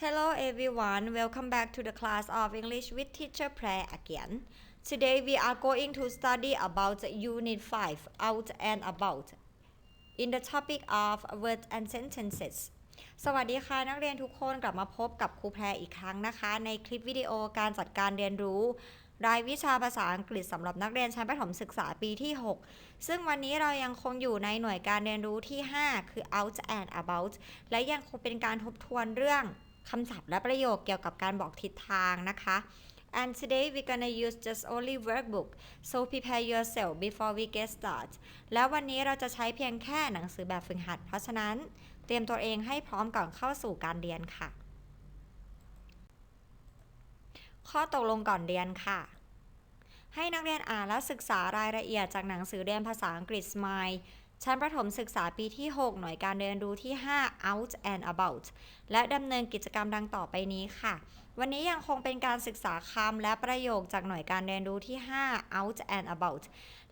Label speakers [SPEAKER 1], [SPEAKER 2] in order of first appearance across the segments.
[SPEAKER 1] Hello everyone, welcome back to the class of English with teacher Prayer again. Today we are going to study about Unit 5, out and about, in the topic of words and sentences. สวัสดีค่ะนักเรียนทุกคนกลับมาพบกับครูแพรอีกครั้งนะคะ ในคลิปวิดีโอการจัดการเรียนรู้ รายวิชาภาษาอังกฤษสำหรับนักเรียนชั้นประถมศึกษาปีที่ 6 ซึ่งวันนี้เรายังคงอยู่ในหน่วยการเรียนรู้ที่ 5 คือ out and about และยังคงเป็นการทบทวนเรื่อง คำศัพท์และประโยคเกี่ยวกับการบอกทิศทางนะคะ and today we're gonna use just only workbook so prepare yourself before we get started แล้ววันนี้เราจะใช้เพียงแค่หนังสือแบบฝึกหัด เพราะฉะนั้นเตรียมตัวเองให้พร้อมก่อนเข้าสู่การเรียนค่ะ ข้อตกลงก่อนเรียนค่ะ ให้นักเรียนอ่านและศึกษารายละเอียดจากหนังสือเรียนภาษาอังกฤษ Smile ชั้นประถมศึกษาปีที่ 6 หน่วยการเรียนรู้ที่ 5 out and about และดำเนินกิจกรรมดังต่อไปนี้ค่ะ วันนี้ยังคงเป็นการศึกษาคำและประโยคจากหน่วยการเรียนรู้ที่ 5 out and about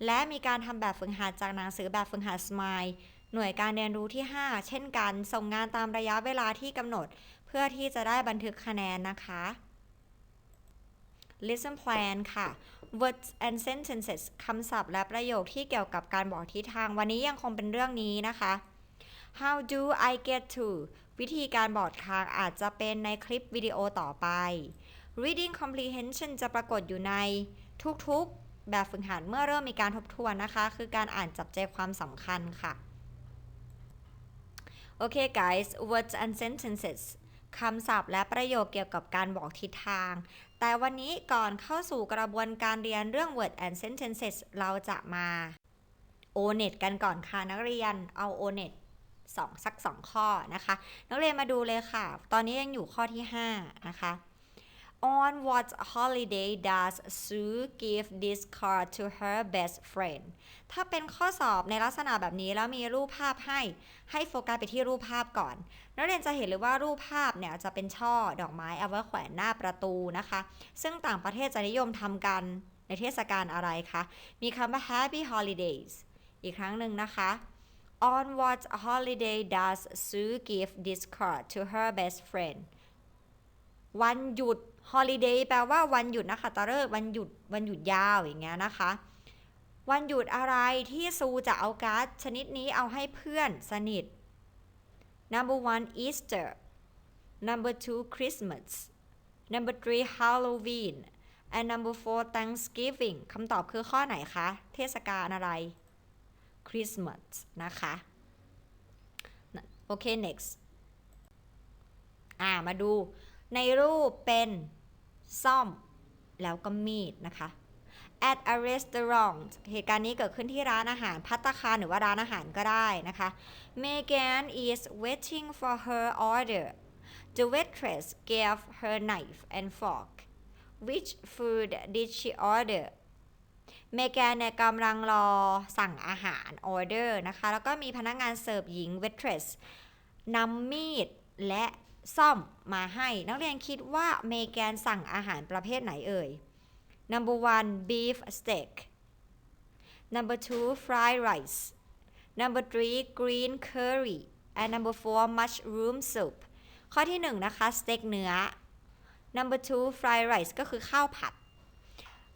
[SPEAKER 1] และมีการทำแบบฝึกหัดจากหนังสือแบบฝึกหัด Smile หน่วยการเรียนรู้ที่ 5 เช่นกัน ส่งงานตามระยะเวลาที่กำหนด เพื่อที่จะได้บันทึกคะแนนนะคะ Listen plan ค่ะ words and sentences คำศัพท์และประโยคที่เกี่ยวกับการบอกทิศทาง วันนี้ยังคงเป็นเรื่องนี้นะคะ How do I get to วิธีการบอกทางอาจจะเป็นในคลิปวิดีโอต่อไป Reading comprehension จะปรากฏอยู่ในทุกๆ แบบฝึกหัดเมื่อเริ่มมีการทบทวนนะคะ คือการอ่านจับใจความสำคัญค่ะ โอเค guys words and sentences คำศัพท์และประโยคเกี่ยวกับการบอกทิศทาง แต่วันนี้ก่อนเข้าสู่กระบวนการเรียนเรื่อง word and sentences เราจะมา onet กันก่อนค่ะนักเรียนเอา onet สองสักสองข้อนะคะ นักเรียนมาดูเลยค่ะ ตอนนี้ยังอยู่ข้อที่ 5 นะคะ On what holiday does Sue give this card to her best friend ถ้าเป็นข้อสอบในลักษณะแบบนี้แล้วมีรูปภาพให้ ให้โฟกัสไปที่รูปภาพก่อน นักเรียนจะเห็นเลยว่ารูปภาพเนี่ยจะเป็นช่อดอกไม้เอาไว้แขวนหน้าประตูนะคะ ซึ่งต่างประเทศจะนิยมทำกันในเทศกาลอะไรคะ มีคำว่า Happy Holidays อีกครั้งหนึ่งนะคะ On what holiday does Sue give this card to her best friend วันหยุด holiday แปลว่าวันหยุดนะคะตะเลิกวันหยุดวันหยุดยาวอย่างเงี้ยนะคะ วันหยุดอะไรที่ซูจะเอาการ์ดชนิดนี้เอาให้เพื่อนสนิท number one Easter number two Christmas number three Halloween and number four Thanksgiving คำตอบคือข้อไหนคะ เทศกาลอะไร Christmas นะคะ โอเค next อ่า มาดูในรูปเป็น ซ่อม แล้วก็มีดนะคะ at a restaurant เหตุการณ์นี้เกิดขึ้นที่ร้านอาหารพัตคารหรือว่าร้านอาหารก็ได้นะคะ Megan is waiting for her order the waitress gave her knife and fork which food did she order เมแกนเนี่ยกำลังรอสั่งอาหาร order นะคะ แล้วก็มีพนักงานเสิร์ฟหญิง waitress นำมีดและ ซ่อมมาให้ นักเรียนคิดว่าเมแกนสั่งอาหารประเภทไหนเอ่ย number one beef steak number two fried rice number three green curry and number four mushroom soup ข้อที่หนึ่งนะคะสเต็กเนื้อ number two fried rice ก็คือข้าวผัด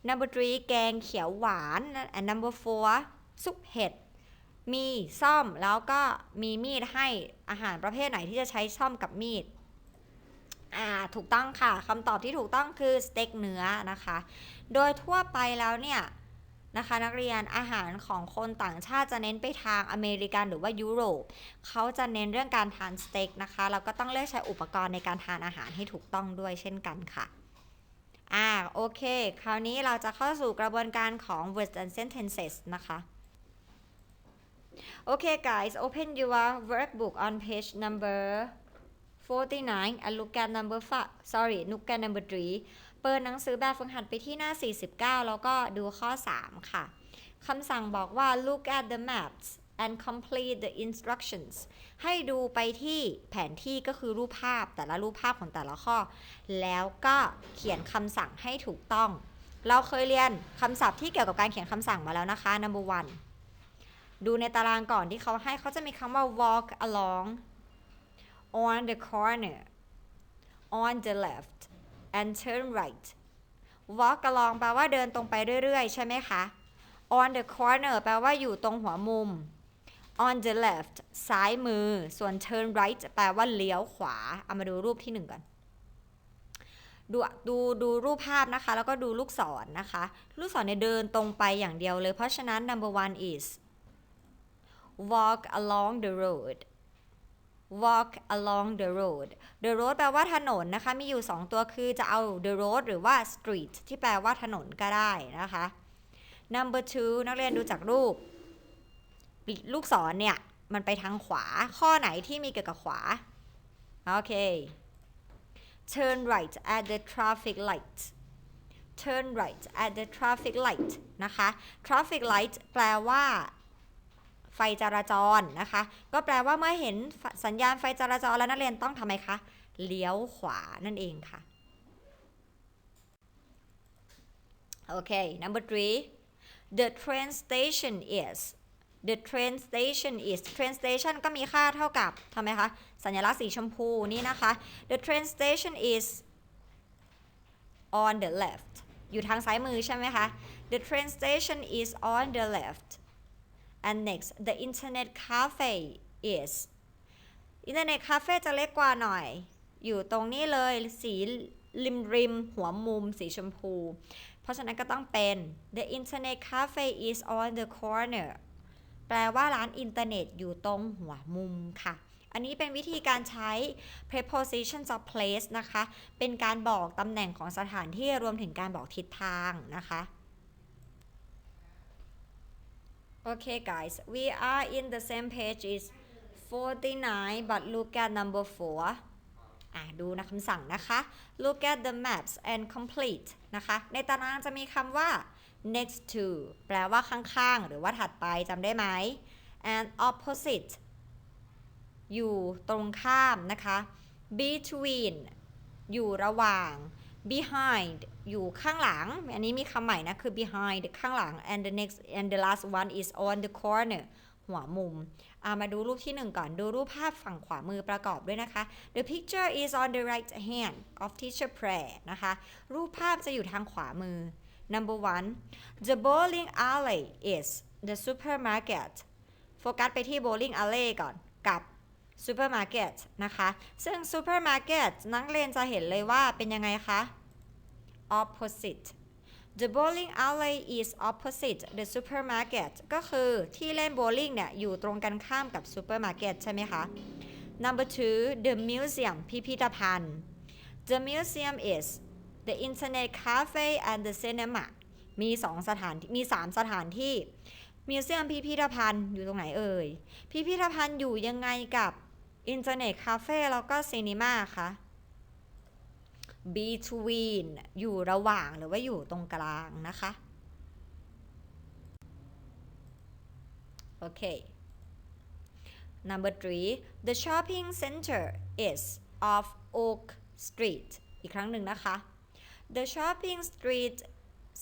[SPEAKER 1] number three แกงเขียวหวาน and number four ซุปเห็ดมีซ่อมแล้วก็มีมีดให้อาหารประเภทไหนที่จะใช้ซ่อมกับมีด อ่าถูกต้องค่ะคำตอบที่ถูกต้องคือสเต็กเนื้อนะคะ โดยทั่วไปแล้วเนี่ยนะคะนักเรียนอาหารของคนต่างชาติจะเน้นไปทางอเมริกันหรือว่ายุโรปเขาจะเน้นเรื่องการทานสเต็กนะคะแล้วก็ต้องเลือกใช้อุปกรณ์ในการทานอาหารให้ถูกต้องด้วยเช่นกันค่ะอ่าโอเค คราวนี้เราจะเข้าสู่กระบวนการของ words and sentences นะคะ Okay guys open your workbook on page number 49 and look at number 5 sorry look at number 3เปิดหนังสือแบบฝึกหัดไปที่หน้า 49 แล้วก็ดูข้อ 3 ค่ะคำสั่งบอกว่า look at the maps and complete the instructions ให้ดูไปที่แผนที่ก็คือรูปภาพแต่ละรูปภาพของแต่ละข้อ แล้วก็เขียนคำสั่งให้ถูกต้อง เราเคยเรียนคำศัพท์ที่เกี่ยวกับการเขียนคำสั่งมาแล้วนะคะ number one ดูในตารางก่อนที่เขาให้เขาจะมีคำว่า walk along on the corner on the left and turn right walk along แปลว่าเดินตรงไปเรื่อยๆ ใช่ไหมคะ on the corner แปลว่าอยู่ตรงหัวมุม on the left ซ้ายมือ ส่วน turn right แปลว่าเลี้ยวขวา เอามาดูรูปที่หนึ่งก่อน ดูดูดูรูปภาพนะคะ แล้วก็ดูลูกศรนนะคะ ลูกศรเนี่ยเดินตรงไปอย่างเดียวเลย เพราะฉะนั้น number one is walk along the road walk along the road the road แปลว่าถนนนะคะ มีอยู่ 2 ตัวคือจะเอา the road หรือว่า street ที่แปลว่าถนนก็ได้นะคะ number two นักเรียนดูจากรูป ลูกศรเนี่ย มันไปทางขวา ข้อไหนที่มีเกี่ยวกับขวา โอเค turn right at the traffic light turn right at the traffic light นะคะ traffic light แปลว่า ไฟจราจรนะคะ ก็แปลว่าเมื่อเห็นสัญญาณไฟจราจรแล้วนักเรียนต้องทำไมคะ เลี้ยวขวานั่นเองค่ะ โอเค number three the train station is the train station is train station ก็มีค่าเท่ากับทำไมคะ สัญลักษณ์สีชมพูนี่นะคะ the train station is on the left อยู่ทางซ้ายมือใช่ไหมคะ the train station is on the left and next the internet cafe is อินเทอร์เน็ตคาเฟ่จะเล็กกว่าหน่อย อยู่ตรงนี้เลยสีริมริมหัวมุมสีชมพู เพราะฉะนั้นก็ต้องเป็น the internet cafe is on the corner แปลว่าร้านอินเทอร์เน็ตอยู่ตรงหัวมุมค่ะ อันนี้เป็นวิธีการใช้ preposition of place นะคะ เป็นการบอกตำแหน่งของสถานที่รวมถึงการบอกทิศทางนะคะ Okay guys we are in the same page is 49 but look at number 4 อะดูนะคำสั่งนะคะ look at the maps and complete นะคะ ในตารางจะมีคำว่า next to แปลว่าข้างๆ หรือว่าถัดไปจำได้ไหม and opposite อยู่ตรงข้ามนะคะ between อยู่ระหว่าง behind อยู่ข้างหลัง อันนี้มีคำใหม่นะ คือ behind ข้างหลัง and the next and the last one is on the corner หัวมุมามาดูรูปที่หนึ่งก่อน ดูรูปภาพฝั่งขวามือประกอบด้วยนะคะ the picture is on the right hand of teacher prayer นะคะ รูปภาพจะอยู่ทางขวามือ number one the bowling alley is the supermarket โฟกัสไปที่ bowling alley ก่อน กับ ซูเปอร์มาร์เก็ตนะคะ ซึ่งซูเปอร์มาร์เก็ตนักเรียนจะเห็นเลยว่าเป็นยังไงคะ opposite The bowling alley is opposite the supermarket ก็คือที่เล่นโบลิ่งเนี่ย อยู่ตรงกันข้ามกับซูเปอร์มาร์เก็ตใช่ไหมคะ Number two the museum พิพิธภัณฑ์ The museum is the internet cafe and the cinema มีสองสถานมีสามสถานที่มิวเซียมพิพิธภัณฑ์อยู่ตรงไหนเอ่ย พิพิธภัณฑ์อยู่ยังไงกับ อินเทอร์เน็ตคาเฟ่แล้วก็ซีนีมาคะ between อยู่ระหว่างหรือว่าอยู่ตรงกลางนะคะ โอเค number three the shopping center is off Oak Street อีกครั้งหนึ่งนะคะ the shopping street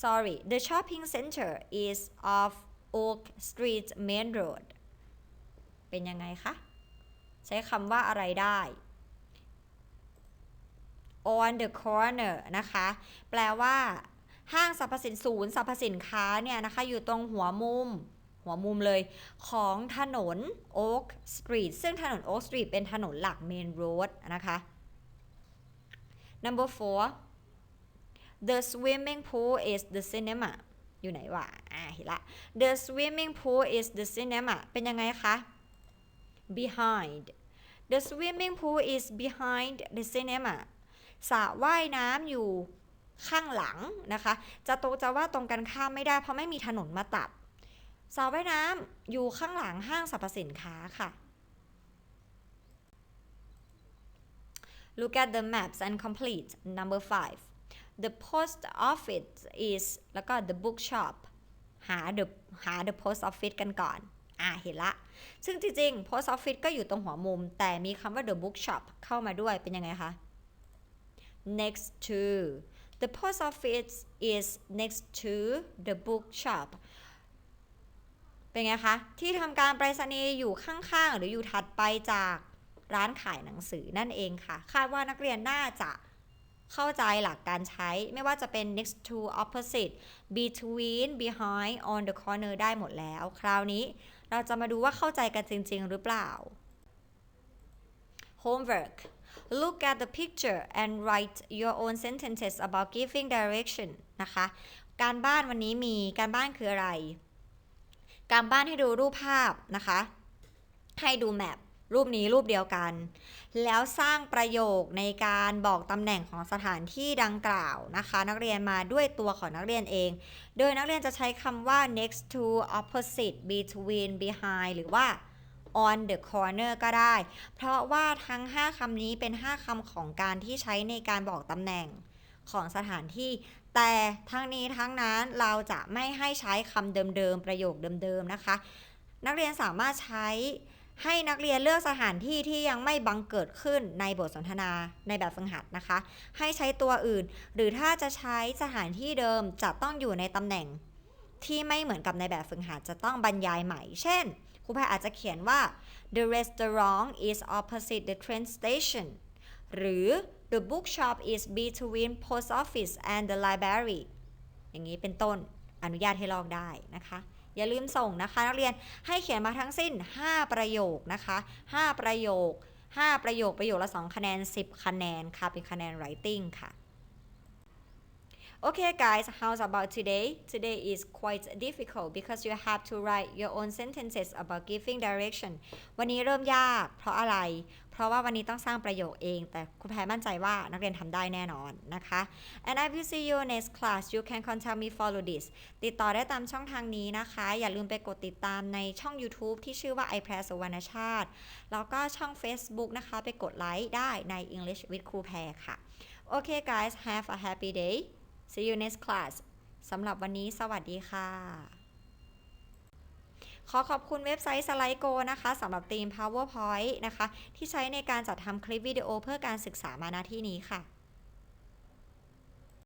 [SPEAKER 1] sorry the shopping center is off Oak Street Main Road เป็นยังไงคะ ใช้คำว่าอะไรได้ on the corner นะคะ แปลว่า ห้างสรรพสินศูนย์สรรพสินค้าเนี่ยนะคะ อยู่ตรงหัวมุม หัวมุมเลยของถนน Oak Street ซึ่งถนน Oak Street เป็นถนนหลัก Main Road นะคะ number four the swimming pool is the cinema อยู่ไหนวะ อ่าเห็นละ the swimming pool is the cinema เป็นยังไงคะ behind the swimming pool is behind the cinema สระว่ายน้ำอยู่ข้างหลังนะคะ จะโตจะว่าตรงกันข้ามไม่ได้เพราะไม่มีถนนมาตัดสระว่ายน้ำอยู่ข้างหลังห้างสรรพสินค้าค่ะ Look at the maps and complete number five the post office is แล้วก็ the bookshop หา the หา the post office กันก่อน อ่าเห็นละ ซึ่งจริงๆ post office ก็อยู่ตรงหัวมุม แต่มีคำว่า the bookshop เข้ามาด้วยเป็นยังไงคะ next to the post office is next to the bookshop เป็นไงคะ ที่ทำการไปรษณีย์อยู่ข้างๆ หรืออยู่ถัดไปจากร้านขายหนังสือนั่นเองค่ะ คาดว่านักเรียนน่าจะเข้าใจหลักการใช้ไม่ว่าจะเป็น next to opposite between behind on the corner ได้หมดแล้ว คราวนี้ เราจะมาดูว่าเข้าใจกันจริง ๆ หรือเปล่า homework look at the picture and write your own sentences about giving direction นะคะ การบ้านวันนี้มีการบ้านคืออะไร การบ้านให้ดูรูปภาพนะคะ ให้ดูแมป รูปนี้รูปเดียวกัน แล้วสร้างประโยคในการบอกตำแหน่งของสถานที่ดังกล่าวนะคะ นักเรียนมาด้วยตัวของนักเรียนเอง โดยนักเรียนจะใช้คำว่า next to opposite between behind หรือว่า on the corner ก็ได้ เพราะว่าทั้ง 5คำนี้เป็น 5คำของการที่ใช้ในการบอกตำแหน่งของสถานที่ แต่ทั้งนี้ทั้งนั้นเราจะไม่ให้ใช้คำเดิมๆ ประโยคเดิมๆ นะคะ นักเรียนสามารถใช้ ให้นักเรียนเลือกสถานที่ที่ยังไม่บังเกิดขึ้นในบทสนทนาในแบบฝึกหัดนะคะ ให้ใช้ตัวอื่น หรือถ้าจะใช้สถานที่เดิมจะต้องอยู่ในตำแหน่ง ที่ไม่เหมือนกับในแบบฝึกหัดจะต้องบรรยายใหม่ เช่นครูแพอาจจะเขียนว่า the restaurant is opposite the train station หรือ the bookshop is between post office and the library อย่างนี้เป็นต้นอนุญาตให้ลอกได้นะคะ อย่าลืมส่งนะคะ นักเรียนให้เขียนมาทั้งสิ้น 5 ประโยคนะคะ 5 ประโยค 5 ประโยคประโยคละ 2 คะแนน 10 คะแนนค่ะ เป็นคะแนน writing ค่ะ Okay guys, how's about today? Today is quite difficult because you have to write your own sentences about giving direction. วันนี้เริ่มยาก เพราะอะไร เพราะว่าวันนี้ต้องสร้างประโยคเอง แต่ครูแพรมั่นใจว่านักเรียนทำได้แน่นอนนะคะ And I will see you next class. You can contact me follow this. ติดต่อได้ตามช่องทางนี้นะคะ อย่าลืมไปกดติดตามในช่อง YouTube ที่ชื่อว่า i p r e s s สุวรรณชาติ แล้วก็ช่อง Facebook นะคะ ไปกดไลค์ได้ใน English with ครูแพรค่ะ Okay guys, have a happy day. See you next class สำหรับวันนี้สวัสดีค่ะ ขอขอบคุณเว็บไซต์ SlideGo นะคะสำหรับทีม PowerPoint นะคะ ที่ใช้ในการจัดทำคลิปวิดีโอเพื่อการศึกษามาณที่นี้ค่ะ